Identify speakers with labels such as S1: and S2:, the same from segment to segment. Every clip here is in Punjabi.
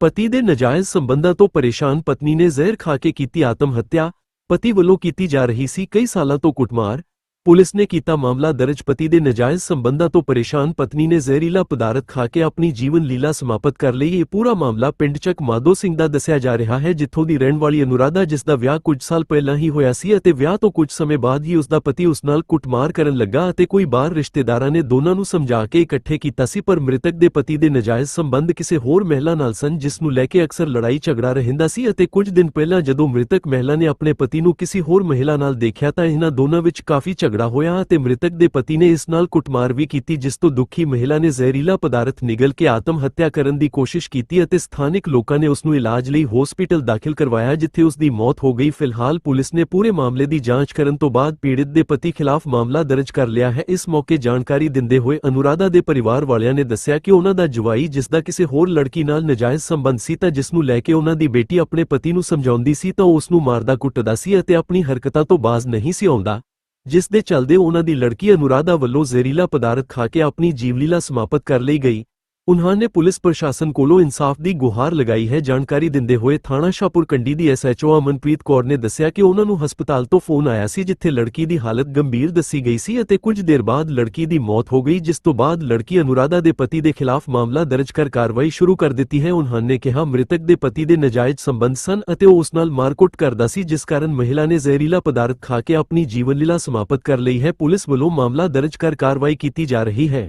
S1: ਪਤੀ ਦੇ ਨਜਾਇਜ਼ ਸੰਬੰਧਾਂ ਤੋਂ ਪਰੇਸ਼ਾਨ ਪਤਨੀ ਨੇ ਜ਼ਹਿਰ ਖਾ ਕੇ ਕੀਤੀ ਆਤਮ ਹੱਤਿਆ ਪਤੀ ਵੱਲੋਂ ਕੀਤੀ ਜਾ ਰਹੀ ਸੀ ਕਈ ਸਾਲਾਂ ਤੋਂ ਕੁੱਟਮਾਰ ਪੁਲਿਸ ਨੇ ਕੀਤਾ ਮਾਮਲਾ ਦਰਜ ਪਤੀ ਦੇ ਨਜਾਇਜ਼ ਸੰਬੰਧਾਂ ਤੋਂ ਪਰੇਸ਼ਾਨ ਪਤਨੀ ਨੇ ਜ਼ਹਿਰੀਲਾ ਪਦਾਰਥ ਖਾ ਕੇ ਆਪਣੀ ਜੀਵਨ ਲੀਲਾ ਸਮਾਪਤ ਕਰ ਲਈ। ਇਹ ਪੂਰਾ ਮਾਮਲਾ ਪਿੰਡ ਚੱਕ ਮਾਧੋ ਸਿੰਘ ਦਾ ਦੱਸਿਆ ਜਾ ਰਿਹਾ ਹੈ, ਜਿੱਥੋਂ ਦੀ ਰਹਿਣ ਵਾਲੀ ਅਨੁਰਾਧਾ, ਜਿਸ ਦਾ ਵਿਆਹ ਕੁਝ ਸਾਲ ਪਹਿਲਾਂ ਹੀ ਹੋਇਆ ਸੀ ਅਤੇ ਵਿਆਹ ਤੋਂ ਕੁਝ ਸਮੇਂ ਬਾਅਦ ਹੀ ਉਸ ਦਾ ਪਤੀ ਉਸ ਨਾਲ ਕੁੱਟਮਾਰ ਕਰਨ ਲੱਗਾ ਅਤੇ ਕੋਈ ਬਾਹਰ ਰਿਸ਼ਤੇਦਾਰਾਂ ਨੇ ਦੋਨਾਂ ਨੂੰ ਸਮਝਾ ਕੇ ਇਕੱਠੇ ਕੀਤਾ ਸੀ, ਪਰ ਮ੍ਰਿਤਕ ਦੇ ਪਤੀ ਦੇ ਨਜਾਇਜ਼ ਸੰਬੰਧ ਕਿਸੇ ਹੋਰ ਮਹਿਲਾ ਨਾਲ ਸਨ, ਜਿਸ ਨੂੰ ਲੈ ਕੇ ਅਕਸਰ ਲੜਾਈ ਝਗੜਾ ਰਹਿੰਦਾ ਸੀ ਅਤੇ ਕੁਝ ਦਿਨ ਪਹਿਲਾਂ ਜਦੋਂ ਮ੍ਰਿਤਕ ਮਹਿਲਾ ਨੇ ਆਪਣੇ ਪਤੀ ਨੂੰ ਕਿਸੇ ਹੋਰ ਮਹਿਲਾ ਨਾਲ ਦੇਖਿਆ ਤਾਂ ਇਹਨਾਂ ਦੋਨਾਂ ਵਿੱਚ ਕਾਫੀ ਝਗੜਾ ਹੋਇਆ ਅਤੇ ਮ੍ਰਿਤਕ ਦੇ ਪਤੀ ਨੇ ਇਸ ਨਾਲ ਕੁੱਟਮਾਰ ਵੀ ਕੀਤੀ, ਜਿਸ ਤੋਂ ਦੁਖੀ ਮਹਿਲਾ ਨੇ ਜ਼ਹਿਰੀਲਾ ਪਦਾਰਥ ਨਿਗਲ ਕੇ ਆਤਮ ਹੱਤਿਆ ਕਰਨ ਦੀ ਕੋਸ਼ਿਸ਼ ਕੀਤੀ ਅਤੇ ਸਥਾਨਕ ਲੋਕਾਂ ਨੇ ਉਸ ਨੂੰ ਇਲਾਜ ਲਈ ਹਸਪੀਟਲ ਦਾਖਲ ਕਰਵਾਇਆ, ਜਿੱਥੇ ਉਸ ਦੀ ਮੌਤ ਹੋ ਗਈ। ਫਿਲਹਾਲ ਪੁਲਿਸ ਨੇ ਪੂਰੇ ਮਾਮਲੇ ਦੀ ਜਾਂਚ ਕਰਨ ਤੋਂ ਬਾਅਦ ਪੀੜਿਤ ਦੇ ਪਤੀ ਖਿਲਾਫ ਮਾਮਲਾ ਦਰਜ ਕਰ ਲਿਆ ਹੈ। ਇਸ ਮੌਕੇ ਜਾਣਕਾਰੀ ਦਿੰਦੇ ਹੋਏ ਅਨੁਰਾਧਾ ਦੇ ਪਰਿਵਾਰ ਵਾਲਿਆਂ ਨੇ ਦੱਸਿਆ ਕਿ ਉਹਨਾਂ ਦਾ ਜਵਾਈ, ਜਿਸ ਦਾ ਕਿਸੇ ਹੋਰ ਲੜਕੀ ਨਾਲ ਨਜਾਇਜ਼ ਸੰਬੰਧ ਸੀ ਤਾਂ ਜਿਸ ਨੂੰ ਲੈ ਕੇ ਉਹਨਾਂ ਦੀ ਬੇਟੀ ਆਪਣੇ ਪਤੀ ਨੂੰ ਸਮਝਾਉਂਦੀ ਸੀ ਤਾਂ ਉਸ ਨੂੰ ਮਾਰਦਾ ਕੁੱਟਦਾ ਸੀ ਅਤੇ ਆਪਣੀ ਹਰਕਤਾਂ ਤੋਂ ਬਾਜ਼ ਨਹੀਂ ਸੀ ਆਉਂਦਾ। ਜਿਸ ਦੇ ਚਲਦੇ ਉਹਨਾਂ ਦੀ ਲੜਕੀ ਅਨੁਰਾਧਾ ਵੱਲੋਂ ਜ਼ਹਿਰੀਲਾ ਪਦਾਰਥ ਖਾ ਕੇ ਆਪਣੀ ਜੀਵਲੀਲਾ ਸਮਾਪਤ ਕਰ ਲਈ ਗਈ। ਉਨ੍ਹਾਂ ਨੇ ਪੁਲਿਸ ਪ੍ਰਸ਼ਾਸਨ ਕੋਲੋਂ ਇਨਸਾਫ ਦੀ ਗੁਹਾਰ ਲਗਾਈ ਹੈ। ਜਾਣਕਾਰੀ ਦਿੰਦੇ ਹੋਏ ਥਾਣਾ ਸ਼ਾਹਪੁਰ ਕੰਡੀ ਦੀ ਐਸਐਚਓ ਅਮਨਪ੍ਰੀਤ ਕੌਰ ਨੇ ਦੱਸਿਆ ਕਿ ਉਹਨਾਂ ਨੂੰ ਹਸਪਤਾਲ ਤੋਂ ਫੋਨ ਆਇਆ ਸੀ, ਜਿੱਥੇ ਲੜਕੀ ਦੀ ਹਾਲਤ ਗੰਭੀਰ ਦੱਸੀ ਗਈ ਸੀ ਅਤੇ ਕੁਝ ਦੇਰ ਬਾਅਦ ਲੜਕੀ ਦੀ ਮੌਤ ਹੋ ਗਈ, ਜਿਸ ਤੋਂ ਬਾਅਦ ਲੜਕੀ ਅਨੁਰਾਧਾ ਦੇ ਪਤੀ ਦੇ ਖਿਲਾਫ ਮਾਮਲਾ ਦਰਜ ਕਰ ਕਾਰਵਾਈ ਸ਼ੁਰੂ ਕਰ ਦਿੱਤੀ ਹੈ। ਉਨ੍ਹਾਂ ਨੇ ਕਿਹਾ, ਮ੍ਰਿਤਕ ਦੇ ਪਤੀ ਦੇ ਨਜਾਇਜ਼ ਸੰਬੰਧ ਸਨ ਅਤੇ ਉਹ ਉਸ ਨਾਲ ਮਾਰਕੁੱਟ ਕਰਦਾ ਸੀ, ਜਿਸ ਕਾਰਨ ਮਹਿਲਾ ਨੇ ਜ਼ਹਿਰੀਲਾ ਪਦਾਰਥ ਖਾ ਕੇ ਆਪਣੀ ਜੀਵਨ ਲੀਲਾ ਸਮਾਪਤ ਕਰ ਲਈ ਹੈ। ਪੁਲਿਸ ਵੱਲੋਂ ਮਾਮਲਾ ਦਰਜ ਕਰ ਕਾਰਵਾਈ ਕੀਤੀ ਜਾ ਰਹੀ ਹੈ।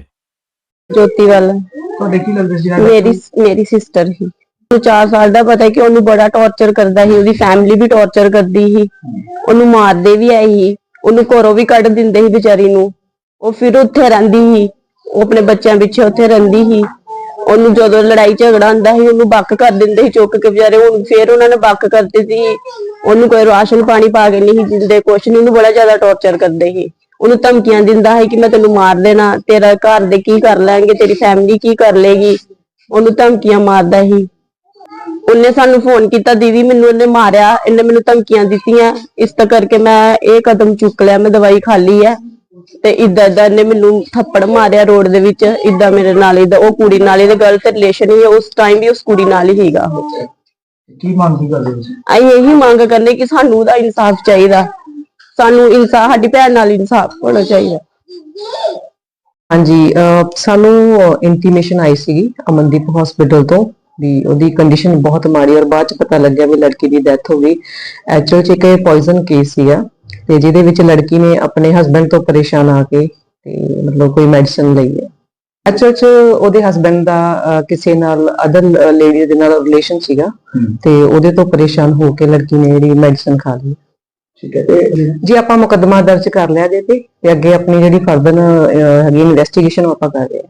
S2: ਜੋਤੀ ਵੱਲ।
S3: ਤੁਹਾਡੇ ਕੀ ਲੱਗਦਾ ਸੀ
S2: ਮੇਰੀ ਮੇਰੀ ਸਿਸਟਰ ਹੀ ਉਹਨੂੰ 4 ਸਾਲ ਦਾ ਪਤਾ ਕਿ ਉਹਨੂੰ ਬੜਾ ਟੌਰਚਰ ਕਰਦਾ ਸੀ ਉਹਦੀ ਫੈਮਿਲੀ ਵੀ ਟੌਰਚਰ ਕਰਦੀ ਸੀ। ਉਹਨੂੰ ਮਾਰਦੇ ਵੀ ਆਈ ਸੀ। ਉਹਨੂੰ ਘਰੋਂ ਵੀ ਕੱਢ ਦਿੰਦੇ ਸੀ ਵਿਚਾਰੀ ਨੂੰ। ਉਹ ਫਿਰ ਉੱਥੇ ਰਹਿੰਦੀ ਸੀ। ਉਹ ਆਪਣੇ ਬੱਚਿਆਂ ਪਿੱਛੇ ਉੱਥੇ ਰਹਿੰਦੀ ਸੀ। ਉਹਨੂੰ ਜਦੋਂ ਲੜਾਈ ਝਗੜਾ ਹੁੰਦਾ ਸੀ ਉਹਨੂੰ ਬੱਕ ਕਰ ਦਿੰਦੇ ਸੀ ਚੁੱਕ ਕੇ ਵਿਚਾਰੇ। ਹੁਣ ਫਿਰ ਉਹਨਾਂ ਨੇ ਬੱਕ ਕਰਤੇ ਸੀ। ਉਹਨੂੰ ਕੋਈ ਰਾਸ਼ਨ ਪਾਣੀ ਪਾ ਕੇ ਨਹੀਂ ਦਿੰਦੇ ਕੁਛ ਨਹੀਂ। ਉਹਨੂੰ ਬੜਾ ਜ਼ਿਆਦਾ ਟੌਰਚਰ ਕਰਦੇ ਸੀ। ਉਹਨੂੰ ਧਮਕੀਆਂ ਦਿੰਦਾ ਹੈ ਕਿ ਮੈਂ ਤੈਨੂੰ ਮਾਰ ਦੇਣਾ ਤੇਰਾ ਘਰ ਦੇ ਕੀ ਕਰ ਲੈਣਗੇ ਤੇਰੀ ਫੈਮਿਲੀ ਕੀ ਕਰ ਲੇਗੀ ਉਹਨੂੰ ਧਮਕੀਆਂ ਮਾਰਦਾ ਸੀ। ਉਹਨੇ ਸਾਨੂੰ ਫੋਨ ਕੀਤਾ ਦੀਦੀ ਮੈਨੂੰ ਇਹਨੇ ਮਾਰਿਆ ਇਹਨੇ ਮੈਨੂੰ ਧਮਕੀਆਂ ਦਿੱਤੀਆਂ। ਇਸ ਤਾਂ ਕਰਕੇ ਮੈਂ ਇਹ ਕਦਮ ਚੁੱਕ ਲਿਆ ਮੈਂ ਦਵਾਈ ਖਾ ਲਈ ਹੈ ਤੇ ਇਦਾਂ ਇਦਾਂ ਇਹਨੇ ਮੈਨੂੰ ਥੱਪੜ ਮਾਰਿਆ ਰੋਡ ਦੇ ਵਿੱਚ ਇਦਾਂ ਮੇਰੇ ਨਾਲ ਇਹਦਾ ਉਹ ਕੁੜੀ ਨਾਲ ਇਹਦੇ ਗਲਤ ਰਿਲੇਸ਼ਨ ਹੀ ਉਸ ਟਾਈਮ ਵੀ ਉਸ ਕੁੜੀ ਨਾਲ ਹੀ ਸੀਗਾ। ਉਹ
S3: ਕੀ ਮੰਗ ਕੀ ਕਰਦੇ ਤੁਸੀਂ
S2: ਅਸੀਂ ਇਹੀ ਮੰਗ ਕਰਨੇ ਕਿ ਸਾਨੂੰ ਉਹਦਾ ਇਨਸਾਫ ਚਾਹੀਦਾ। ਸਾਨੂੰ ਇਨਸਾਫ ਸਾਡੀ ਭੈਣ ਨਾਲ ਇਨਸਾਫ ਹੋਣਾ ਚਾਹੀਦਾ।
S4: ਹਾਂਜੀ ਅਹ ਸਾਨੂੰ ਇੰਟੀਮੇਸ਼ਨ ਆਈ ਸੀਗੀ ਅਮਨਦੀਪ ਹਸਪੀਟਲ ਤੋਂ ਵੀ ਉਹਦੀ ਕੰਡੀਸ਼ਨ ਬਹੁਤ ਮਾੜੀ ਔਰ ਬਾਅਦ ਚ ਪਤਾ ਲੱਗਿਆ ਵੀ ਲੜਕੀ ਦੀ ਡੈਥ ਹੋ ਗਈ। ਐਕਚੁਅਲ ਚ ਇੱਕ ਪੋਇਜ਼ਨ ਕੇਸ ਸੀਗਾ ਤੇ ਜਿਹਦੇ ਵਿੱਚ ਲੜਕੀ ਨੇ ਆਪਣੇ ਹਸਬੰਡ ਤੋਂ ਪਰੇਸ਼ਾਨ ਆ ਕੇ ਤੇ ਮਤਲਬ ਕੋਈ ਮੈਡੀਸਨ ਲਈ ਹੈ। ਐਕਚੁਅਲ ਚ ਉਹਦੇ ਹਸਬੰਡ ਦਾ ਅਹ, ਕਿਸੇ ਨਾਲ ਅਦਰ ਲੇਡੀ ਦੇ ਨਾਲ ਰਿਲੇਸ਼ਨ ਸੀਗਾ ਤੇ ਉਹਦੇ ਤੋਂ ਪਰੇਸ਼ਾਨ ਹੋ ਕੇ ਲੜਕੀ ਨੇ ਜਿਹੜੀ ਮੈਡੀਸਨ ਖਾ ਲਈ।
S3: ਠੀਕ ਹੈ, ਤੇ
S4: ਜੀ ਆਪਾਂ ਮੁਕੱਦਮਾ ਦਰਜ ਕਰ ਲਿਆ ਜੇ ਤੇ ਅੱਗੇ ਆਪਣੀ ਜਿਹੜੀ ਫਰਦਰ ਹੈਗੀ ਇਨਵੈਸਟੀਗੇਸ਼ਨ ਆਪਾਂ ਕਰ ਰਹੇ ਹਾਂ।